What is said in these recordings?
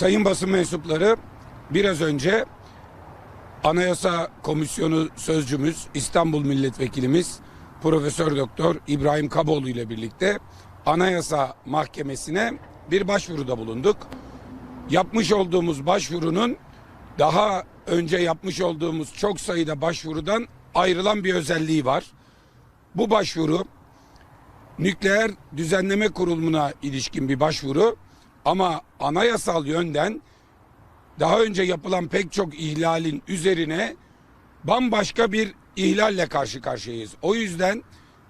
Sayın basın mensupları biraz önce Anayasa Komisyonu sözcümüz İstanbul Milletvekilimiz Profesör Doktor İbrahim Kaboğlu ile birlikte Anayasa Mahkemesi'ne bir başvuruda bulunduk. Yapmış olduğumuz başvurunun daha önce yapmış olduğumuz çok sayıda başvurudan ayrılan bir özelliği var. Bu başvuru Nükleer Düzenleme Kurulu'na ilişkin bir başvuru ama anayasal yönden daha önce yapılan pek çok ihlalin üzerine bambaşka bir ihlalle karşı karşıyayız. O yüzden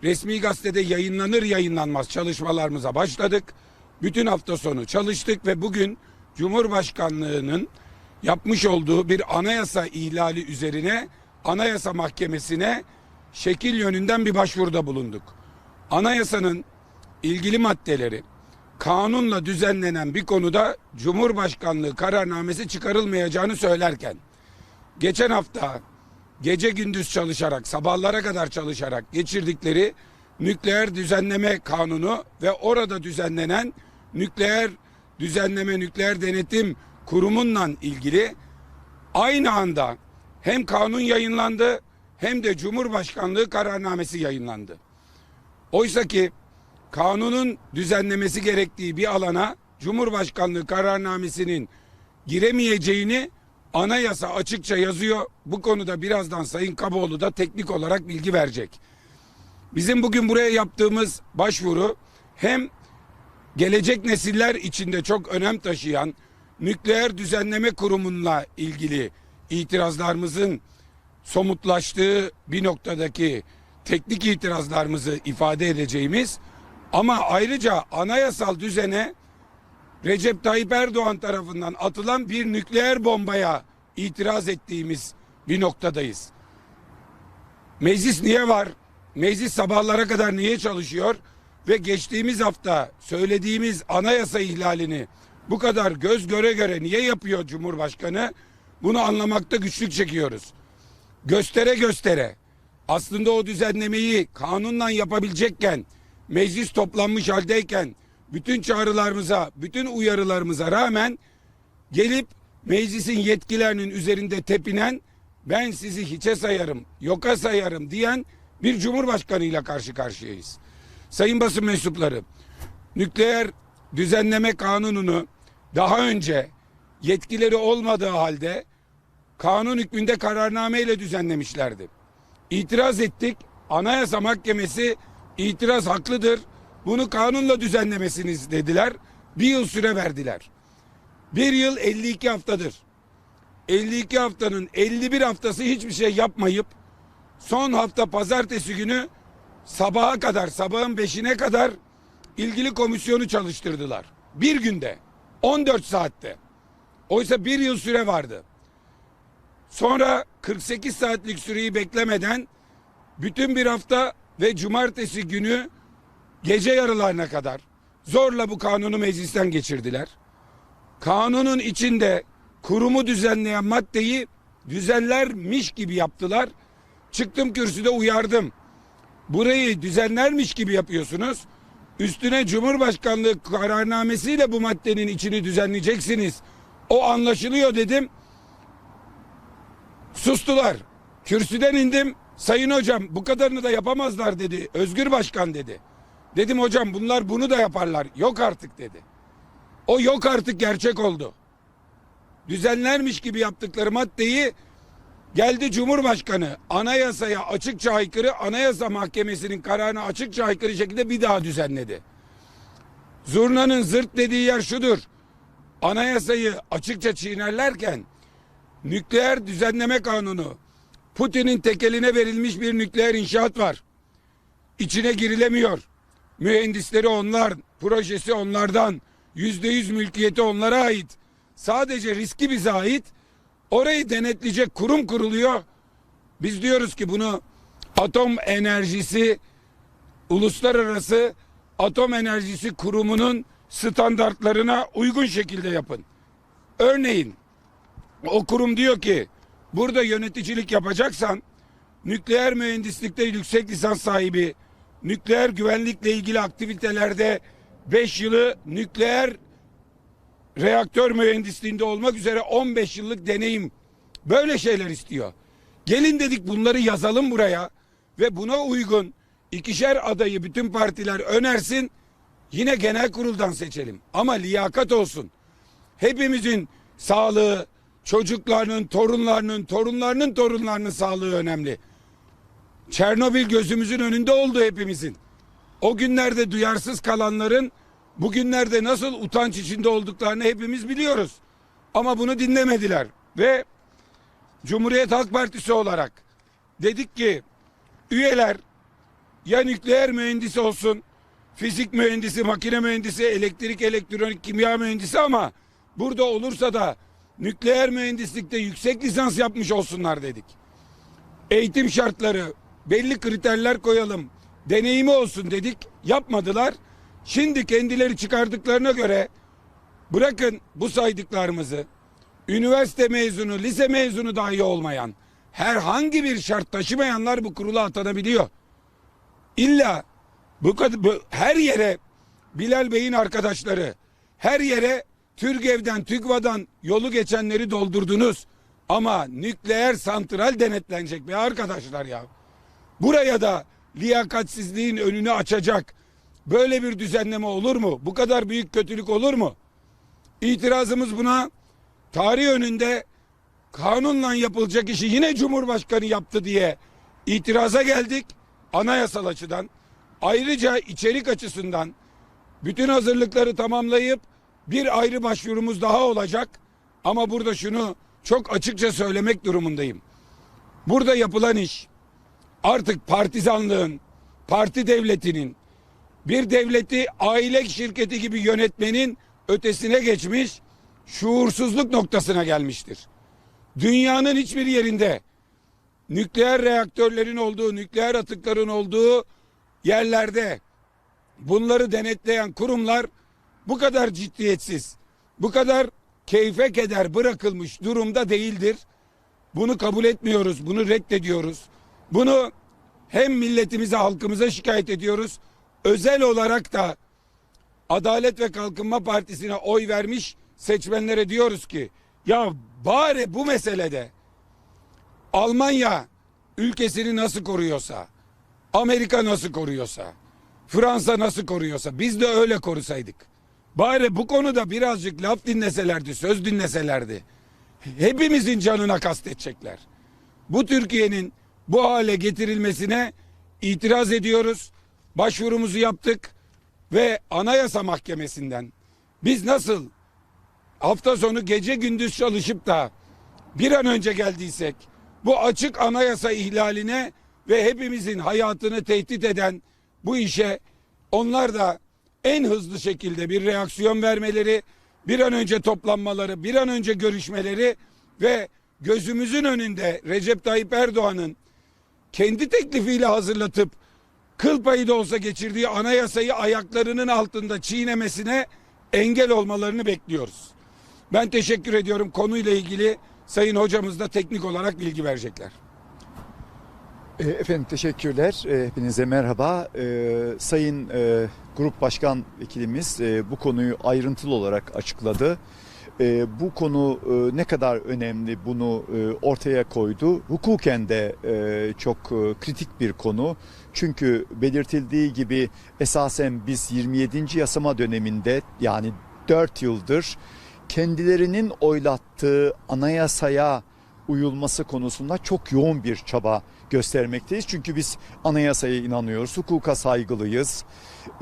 resmi gazetede yayınlanır yayınlanmaz çalışmalarımıza başladık. Bütün hafta sonu çalıştık ve bugün Cumhurbaşkanlığının yapmış olduğu bir anayasa ihlali üzerine Anayasa Mahkemesi'ne şekil yönünden bir başvuruda bulunduk. Anayasanın ilgili maddeleri kanunla düzenlenen bir konuda Cumhurbaşkanlığı kararnamesi çıkarılmayacağını söylerken geçen hafta gece gündüz çalışarak sabahlara kadar çalışarak geçirdikleri nükleer düzenleme kanunu ve orada düzenlenen nükleer düzenleme nükleer denetim kurumunla ilgili aynı anda hem kanun yayınlandı hem de Cumhurbaşkanlığı kararnamesi yayınlandı. Oysa ki kanunun düzenlemesi gerektiği bir alana Cumhurbaşkanlığı kararnamesinin giremeyeceğini anayasa açıkça yazıyor. Bu konuda birazdan Sayın Kaboğlu da teknik olarak bilgi verecek. Bizim bugün buraya yaptığımız başvuru hem gelecek nesiller içinde çok önem taşıyan nükleer düzenleme kurumunla ilgili itirazlarımızın somutlaştığı bir noktadaki teknik itirazlarımızı ifade edeceğimiz ama ayrıca anayasal düzene Recep Tayyip Erdoğan tarafından atılan bir nükleer bombaya itiraz ettiğimiz bir noktadayız. Meclis niye var? Meclis sabahlara kadar niye çalışıyor? Ve geçtiğimiz hafta söylediğimiz anayasa ihlalini bu kadar göz göre göre niye yapıyor Cumhurbaşkanı? Bunu anlamakta güçlük çekiyoruz. Göstere göstere aslında o düzenlemeyi kanunla yapabilecekken meclis toplanmış haldeyken bütün çağrılarımıza, bütün uyarılarımıza rağmen gelip meclisin yetkilerinin üzerinde tepinen ben sizi hiçe sayarım, yoka sayarım diyen bir cumhurbaşkanıyla karşı karşıyayız. Sayın basın mensupları, nükleer düzenleme kanununu daha önce yetkileri olmadığı halde kanun hükmünde kararnameyle düzenlemişlerdi. İtiraz ettik. Anayasa Mahkemesi itiraz haklıdır. Bunu kanunla düzenlemesiniz dediler. Bir yıl süre verdiler. Bir yıl 52 haftadır. 52 haftanın 51 haftası hiçbir şey yapmayıp son hafta pazartesi günü sabaha kadar sabahın beşine kadar ilgili komisyonu çalıştırdılar. Bir günde 14 saatte. Oysa bir yıl süre vardı. Sonra 48 saatlik süreyi beklemeden bütün bir hafta ve cumartesi günü gece yarılarına kadar zorla bu kanunu meclisten geçirdiler. Kanunun içinde kurumu düzenleyen maddeyi düzenlermiş gibi yaptılar. Çıktım kürsüde uyardım. Burayı düzenlermiş gibi yapıyorsunuz. Üstüne Cumhurbaşkanlığı kararnamesiyle bu maddenin içini düzenleyeceksiniz. O anlaşılıyor dedim. Sustular. Kürsüden indim. Sayın hocam bu kadarını da yapamazlar dedi. Özgür Başkan dedi. Dedim hocam bunlar bunu da yaparlar. Yok artık dedi. O yok artık gerçek oldu. Düzenlermiş gibi yaptıkları maddeyi geldi Cumhurbaşkanı anayasaya açıkça aykırı anayasa mahkemesinin kararına açıkça aykırı şekilde bir daha düzenledi. Zurnanın zırt dediği yer şudur. Anayasayı açıkça çiğnerlerken nükleer düzenleme kanunu Putin'in tekeline verilmiş bir nükleer inşaat var. İçine girilemiyor. Mühendisleri onlar, projesi onlardan, yüzde yüz mülkiyeti onlara ait. Sadece riski bize ait. Orayı denetleyecek kurum kuruluyor. Biz diyoruz ki bunu atom enerjisi uluslararası atom enerjisi kurumunun standartlarına uygun şekilde yapın. Örneğin o kurum diyor ki burada yöneticilik yapacaksan nükleer mühendislikte yüksek lisans sahibi, nükleer güvenlikle ilgili aktivitelerde 5 yılı nükleer reaktör mühendisliğinde olmak üzere 15 yıllık deneyim böyle şeyler istiyor. Gelin dedik bunları yazalım buraya ve buna uygun ikişer adayı bütün partiler önersin. Yine genel kuruldan seçelim. Ama liyakat olsun. Hepimizin sağlığı, çocuklarının, torunlarının, torunlarının torunlarının sağlığı önemli. Çernobil gözümüzün önünde oldu hepimizin. O günlerde duyarsız kalanların bugünlerde nasıl utanç içinde olduklarını hepimiz biliyoruz. Ama bunu dinlemediler ve Cumhuriyet Halk Partisi olarak dedik ki üyeler ya nükleer mühendisi olsun, fizik mühendisi, makine mühendisi, elektrik, elektronik, kimya mühendisi ama burada olursa da nükleer mühendislikte yüksek lisans yapmış olsunlar dedik. Eğitim şartları, belli kriterler koyalım, deneyimi olsun dedik, yapmadılar. Şimdi kendileri çıkardıklarına göre bırakın bu saydıklarımızı, üniversite mezunu, lise mezunu dahi olmayan, herhangi bir şart taşımayanlar bu kurula atanabiliyor. İlla bu, bu her yere Bilal Bey'in arkadaşları, her yere Türgev'den, TÜGVA'dan yolu geçenleri doldurdunuz. Ama nükleer santral denetlenecek be arkadaşlar ya. Buraya da liyakatsizliğin önünü açacak böyle bir düzenleme olur mu? Bu kadar büyük kötülük olur mu? İtirazımız buna tarih önünde kanunla yapılacak işi yine Cumhurbaşkanı yaptı diye itiraza geldik anayasal açıdan. Ayrıca içerik açısından bütün hazırlıkları tamamlayıp bir ayrı başvurumuz daha olacak. Ama burada şunu çok açıkça söylemek durumundayım. Burada yapılan iş artık partizanlığın, parti devletinin, bir devleti aile şirketi gibi yönetmenin ötesine geçmiş, şuursuzluk noktasına gelmiştir. Dünyanın hiçbir yerinde nükleer reaktörlerin olduğu, nükleer atıkların olduğu yerlerde bunları denetleyen kurumlar bu kadar ciddiyetsiz, bu kadar keyfe keder bırakılmış durumda değildir. Bunu kabul etmiyoruz, bunu reddediyoruz. Bunu hem milletimize, halkımıza şikayet ediyoruz. Özel olarak da Adalet ve Kalkınma Partisi'ne oy vermiş seçmenlere diyoruz ki ya bari bu meselede Almanya ülkesini nasıl koruyorsa, Amerika nasıl koruyorsa, Fransa nasıl koruyorsa biz de öyle korusaydık. Bari bu konuda birazcık laf dinleselerdi, söz dinleselerdi. Hepimizin canına kastetecekler. Bu Türkiye'nin bu hale getirilmesine itiraz ediyoruz. Başvurumuzu yaptık ve Anayasa Mahkemesi'nden biz nasıl hafta sonu gece gündüz çalışıp da bir an önce geldiysek bu açık anayasa ihlaline ve hepimizin hayatını tehdit eden bu işe onlar da en hızlı şekilde bir reaksiyon vermeleri, bir an önce toplanmaları, bir an önce görüşmeleri ve gözümüzün önünde Recep Tayyip Erdoğan'ın kendi teklifiyle hazırlatıp kıl payı da olsa geçirdiği anayasayı ayaklarının altında çiğnemesine engel olmalarını bekliyoruz. Ben teşekkür ediyorum. Konuyla ilgili sayın hocamız da teknik olarak bilgi verecekler. E, Efendim teşekkürler. E, Hepinize merhaba. E, Sayın Grup Başkan Vekilimiz e, bu konuyu ayrıntılı olarak açıkladı. E, Bu konu e, ne kadar önemli bunu e, ortaya koydu. Hukuken de e, çok e, kritik bir konu. Çünkü belirtildiği gibi esasen biz 27. yasama döneminde yani 4 yıldır kendilerinin oylattığı anayasaya uyulması konusunda çok yoğun bir çaba göstermekteyiz. Çünkü biz anayasaya inanıyoruz, hukuka saygılıyız.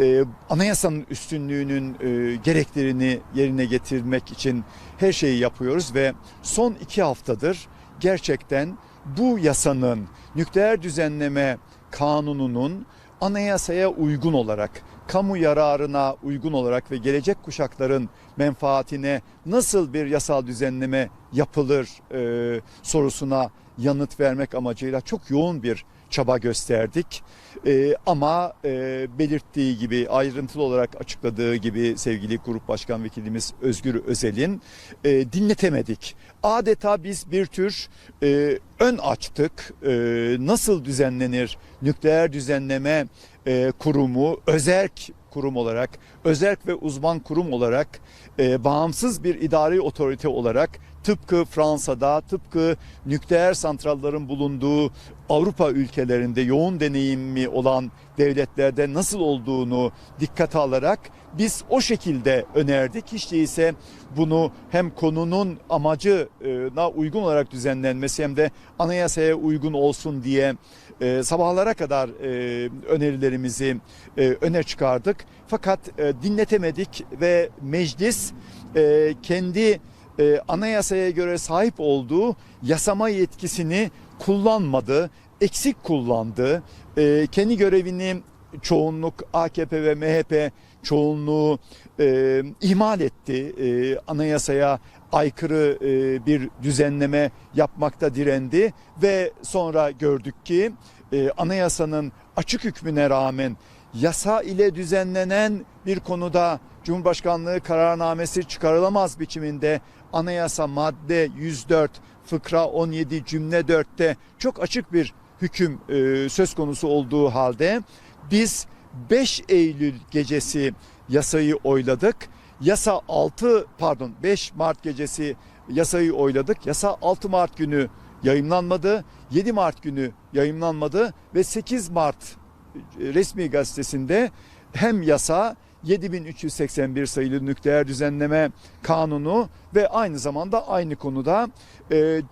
Ee, anayasanın üstünlüğünün e, gereklerini yerine getirmek için her şeyi yapıyoruz ve son iki haftadır gerçekten bu yasanın nükleer düzenleme kanununun anayasaya uygun olarak, kamu yararına uygun olarak ve gelecek kuşakların menfaatine nasıl bir yasal düzenleme yapılır e, sorusuna yanıt vermek amacıyla çok yoğun bir çaba gösterdik. E, ama e, belirttiği gibi ayrıntılı olarak açıkladığı gibi sevgili Grup Başkan Vekilimiz Özgür Özel'in e, dinletemedik. Adeta biz bir tür e, ön açtık. E, nasıl düzenlenir nükleer düzenleme e, kurumu özerk kurum olarak, özerk ve uzman kurum olarak, e, bağımsız bir idari otorite olarak tıpkı Fransa'da, tıpkı nükleer santrallerin bulunduğu Avrupa ülkelerinde yoğun deneyimi olan devletlerde nasıl olduğunu dikkate alarak biz o şekilde önerdik. Hiç değilse bunu hem konunun amacına uygun olarak düzenlenmesi hem de anayasaya uygun olsun diye e, sabahlara kadar e, önerilerimizi e, öne çıkardık. Fakat e, dinletemedik ve meclis e, kendi e, anayasaya göre sahip olduğu yasama yetkisini kullanmadı, eksik kullandı. E, kendi görevini çoğunluk AKP ve MHP çoğunluğu e, ihmal etti. E, anayasaya aykırı e, bir düzenleme yapmakta direndi ve sonra gördük ki e, anayasanın açık hükmüne rağmen yasa ile düzenlenen bir konuda Cumhurbaşkanlığı kararnamesi çıkarılamaz biçiminde anayasa madde 104 fıkra 17 cümle 4'te çok açık bir hüküm e, söz konusu olduğu halde biz 5 Eylül gecesi yasayı oyladık. Yasa 6 pardon 5 Mart gecesi yasayı oyladık. Yasa 6 Mart günü yayımlanmadı. 7 Mart günü yayımlanmadı ve 8 Mart e, resmi gazetesinde hem yasa 7381 sayılı nükleer düzenleme kanunu ve aynı zamanda aynı konuda e,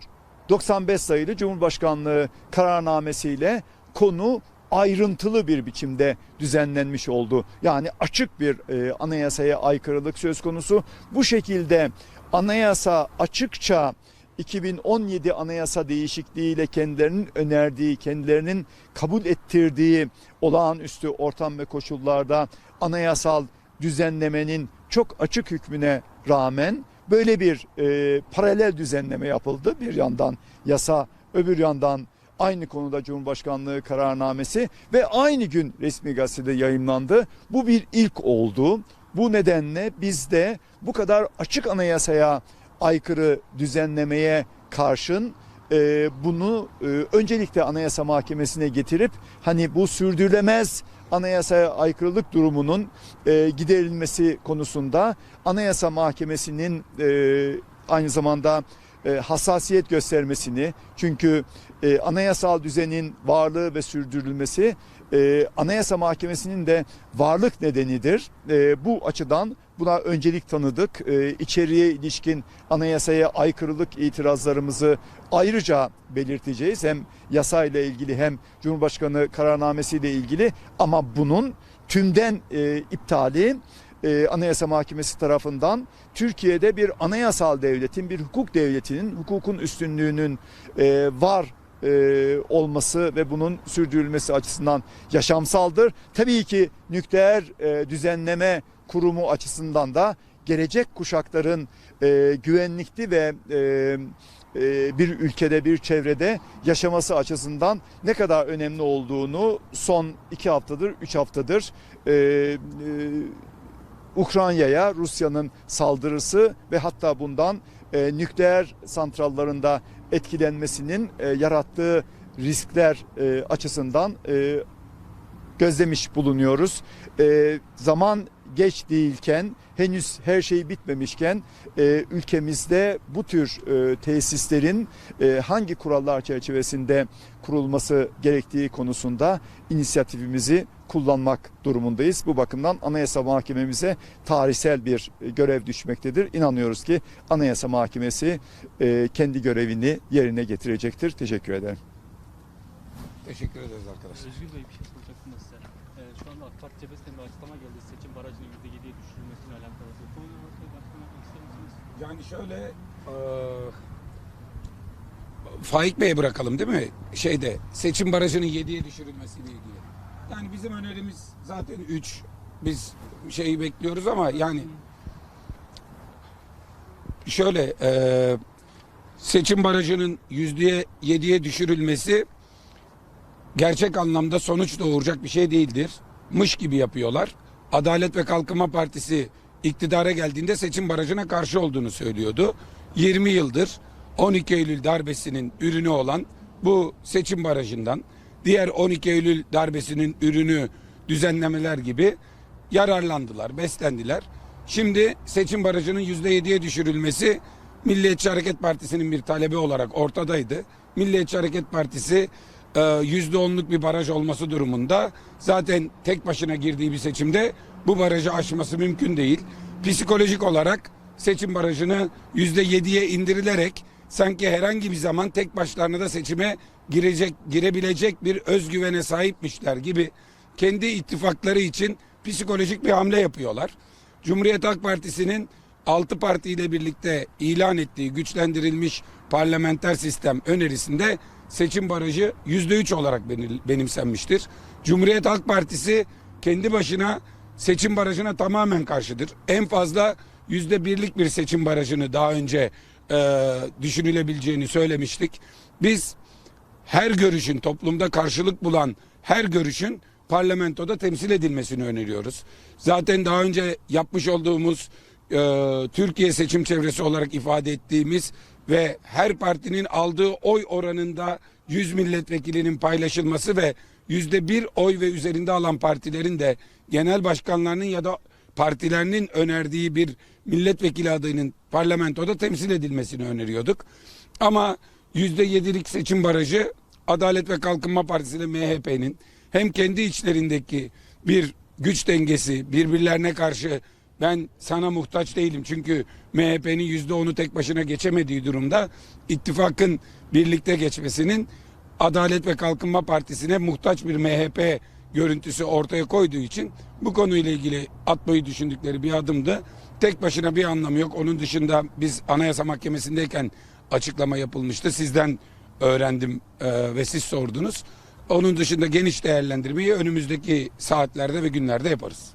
95 sayılı Cumhurbaşkanlığı kararnamesiyle konu ayrıntılı bir biçimde düzenlenmiş oldu. Yani açık bir e, anayasaya aykırılık söz konusu. Bu şekilde anayasa açıkça 2017 anayasa değişikliğiyle kendilerinin önerdiği, kendilerinin kabul ettirdiği olağanüstü ortam ve koşullarda anayasal düzenlemenin çok açık hükmüne rağmen böyle bir e, paralel düzenleme yapıldı. Bir yandan yasa, öbür yandan aynı konuda Cumhurbaşkanlığı kararnamesi ve aynı gün resmi gazetede yayımlandı. Bu bir ilk oldu. Bu nedenle biz de bu kadar açık anayasaya aykırı düzenlemeye karşın e, bunu e, öncelikle Anayasa Mahkemesi'ne getirip hani bu sürdürülemez anayasaya aykırılık durumunun e, giderilmesi konusunda Anayasa Mahkemesi'nin e, aynı zamanda e, hassasiyet göstermesini çünkü e, anayasal düzenin varlığı ve sürdürülmesi e, Anayasa Mahkemesi'nin de varlık nedenidir. E, bu açıdan buna öncelik tanıdık. E, içeriye ilişkin anayasaya aykırılık itirazlarımızı ayrıca belirteceğiz. Hem yasayla ilgili hem Cumhurbaşkanı kararnamesiyle ilgili ama bunun tümden e, iptali e, Anayasa Mahkemesi tarafından Türkiye'de bir anayasal devletin, bir hukuk devletinin, hukukun üstünlüğünün e, var e, olması ve bunun sürdürülmesi açısından yaşamsaldır. Tabii ki nükleer e, düzenleme kurumu açısından da gelecek kuşakların e, güvenlikli ve e, e, bir ülkede bir çevrede yaşaması açısından ne kadar önemli olduğunu son iki haftadır, üç haftadır e, e, Ukrayna'ya Rusya'nın saldırısı ve hatta bundan e, nükleer santrallarında etkilenmesinin e, yarattığı riskler e, açısından e, gözlemiş bulunuyoruz. E, zaman geç değilken, henüz her şey bitmemişken e, ülkemizde bu tür e, tesislerin e, hangi kurallar çerçevesinde kurulması gerektiği konusunda inisiyatifimizi kullanmak durumundayız. Bu bakımdan Anayasa Mahkememize tarihsel bir görev düşmektedir. İnanıyoruz ki Anayasa Mahkemesi e, kendi görevini yerine getirecektir. Teşekkür ederim. Teşekkür ederiz arkadaşlar. Özgür Bey bir şey soracaktım da size. Ee, şu anda AK Parti cephesinden bir açıklama geldi seçim barajının %7'ye düşürülmesiyle alakalı. Bu konuyla alakalı bir açıklama yapmak ister misiniz? Yani şöyle eee Faik Bey'e bırakalım değil mi? Şeyde seçim barajının 7'ye düşürülmesiyle ilgili. Yani bizim önerimiz zaten 3. Biz şeyi bekliyoruz ama yani şöyle eee, seçim barajının yüzdeye 7'ye düşürülmesi gerçek anlamda sonuç doğuracak bir şey değildir. Mış gibi yapıyorlar. Adalet ve Kalkınma Partisi iktidara geldiğinde seçim barajına karşı olduğunu söylüyordu. 20 yıldır 12 Eylül darbesinin ürünü olan bu seçim barajından diğer 12 Eylül darbesinin ürünü düzenlemeler gibi yararlandılar, beslendiler. Şimdi seçim barajının %7'ye düşürülmesi Milliyetçi Hareket Partisi'nin bir talebi olarak ortadaydı. Milliyetçi Hareket Partisi e, %10'luk bir baraj olması durumunda zaten tek başına girdiği bir seçimde bu barajı aşması mümkün değil. Psikolojik olarak seçim barajını %7'ye indirilerek sanki herhangi bir zaman tek başlarına da seçime girecek girebilecek bir özgüvene sahipmişler gibi kendi ittifakları için psikolojik bir hamle yapıyorlar. Cumhuriyet Halk Partisi'nin 6 partiyle birlikte ilan ettiği güçlendirilmiş parlamenter sistem önerisinde seçim barajı %3 olarak benimsenmiştir. Cumhuriyet Halk Partisi kendi başına seçim barajına tamamen karşıdır. En fazla yüzde birlik bir seçim barajını daha önce e, düşünülebileceğini söylemiştik. Biz her görüşün toplumda karşılık bulan her görüşün parlamentoda temsil edilmesini öneriyoruz. Zaten daha önce yapmış olduğumuz e, Türkiye seçim çevresi olarak ifade ettiğimiz ve her partinin aldığı oy oranında 100 milletvekilinin paylaşılması ve yüzde bir oy ve üzerinde alan partilerin de genel başkanlarının ya da partilerinin önerdiği bir milletvekili adayının parlamentoda temsil edilmesini öneriyorduk. Ama yüzde yedilik seçim barajı Adalet ve Kalkınma Partisi ile MHP'nin hem kendi içlerindeki bir güç dengesi birbirlerine karşı ben sana muhtaç değilim çünkü MHP'nin yüzde onu tek başına geçemediği durumda ittifakın birlikte geçmesinin Adalet ve Kalkınma Partisi'ne muhtaç bir MHP görüntüsü ortaya koyduğu için bu konuyla ilgili atmayı düşündükleri bir adımdı. Tek başına bir anlamı yok. Onun dışında biz Anayasa Mahkemesi'ndeyken açıklama yapılmıştı. Sizden öğrendim e, ve siz sordunuz. Onun dışında geniş değerlendirmeyi önümüzdeki saatlerde ve günlerde yaparız.